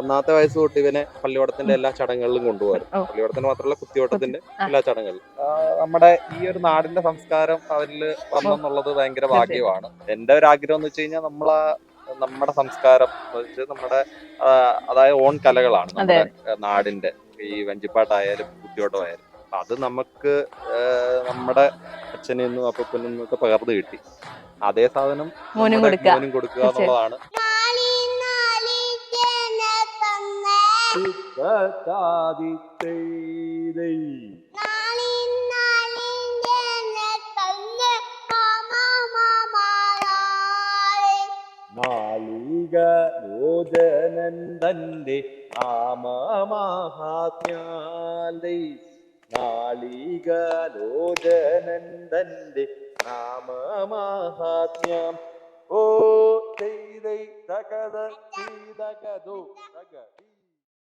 ഒന്നാമത്തെ വയസ്സ് തൊട്ട് ഇവനെ പള്ളിയോടത്തിന്റെ എല്ലാ ചടങ്ങുകളിലും കൊണ്ടുപോകാറ്. പള്ളിയോടത്തിന് മാത്രമല്ല കുത്തിയോട്ടത്തിന്റെ എല്ലാ ചടങ്ങുകളിലും. നമ്മുടെ ഈ ഒരു നാടിന്റെ സംസ്കാരം അവരിൽ വന്നെന്നുള്ളത് ഭയങ്കര ഭാഗ്യമാണ്. എന്റെ ഒരു ആഗ്രഹം എന്ന് വെച്ച് കഴിഞ്ഞാൽ നമ്മളെ നമ്മുടെ സംസ്കാരം നമ്മുടെ അതായത് ഓൺ കലകളാണ് നമ്മുടെ നാടിന്റെ ഈ വഞ്ചിപ്പാട്ടായാലും കുത്തിയോട്ടമായാലും. അത് നമുക്ക് നമ്മുടെ അച്ഛനിൽ നിന്നും അപ്പനിൽ പകർന്നു കിട്ടി. അതേ സാധനം മോനും കൊടുക്കുക. മോനും എന്നുള്ളതാണ് നാളിക യോജനൻ തന്റെ നാമമാഹാത്മ്യാലേ നാളിക ലോചനൻ തന്റെ നാമമാഹാത്മ്യം. ഓ ചെയ്തൈ തകത ചെയ്തകതോ തകതി.